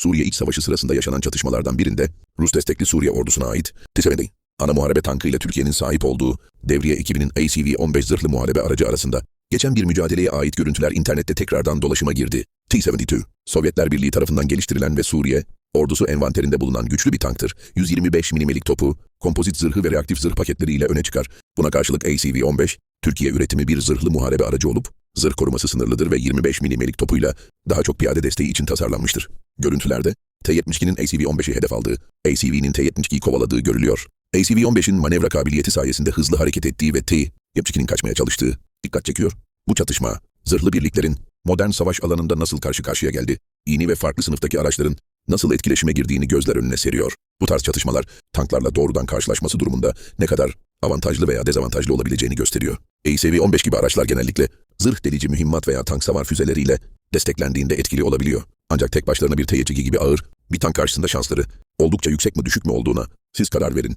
Suriye İç Savaşı sırasında yaşanan çatışmalardan birinde Rus destekli Suriye ordusuna ait T-70 ana muharebe tankı ile Türkiye'nin sahip olduğu Devriye ekibinin ACV-15 zırhlı muharebe aracı arasında geçen bir mücadeleye ait görüntüler internette tekrardan dolaşıma girdi. T-72, Sovyetler Birliği tarafından geliştirilen ve Suriye ordusu envanterinde bulunan güçlü bir tanktır. 125 milimelik topu, kompozit zırhı ve reaktif zırh paketleriyle öne çıkar. Buna karşılık ACV-15, Türkiye üretimi bir zırhlı muharebe aracı olup, zırh koruması sınırlıdır ve 25 milimelik topuyla daha çok piyade desteği için tasarlanmıştır. Görüntülerde, T-72'nin ACV-15'i hedef aldığı, ACV'nin T-72'yi kovaladığı görülüyor. ACV-15'in manevra kabiliyeti sayesinde hızlı hareket ettiği ve T-72'nin kaçmaya çalıştığı dikkat çekiyor. Bu çatışma, zırhlı birliklerin modern savaş alanında nasıl karşı karşıya geldi, yeni ve farklı sınıftaki araçların nasıl etkileşime girdiğini gözler önüne seriyor. Bu tarz çatışmalar tanklarla doğrudan karşılaşması durumunda ne kadar avantajlı veya dezavantajlı olabileceğini gösteriyor. ACV-15 gibi araçlar genellikle zırh delici mühimmat veya tank savar füzeleriyle desteklendiğinde etkili olabiliyor. Ancak tek başlarına bir T-72 gibi ağır bir tank karşısında şansları oldukça yüksek mi düşük mü olduğuna siz karar verin.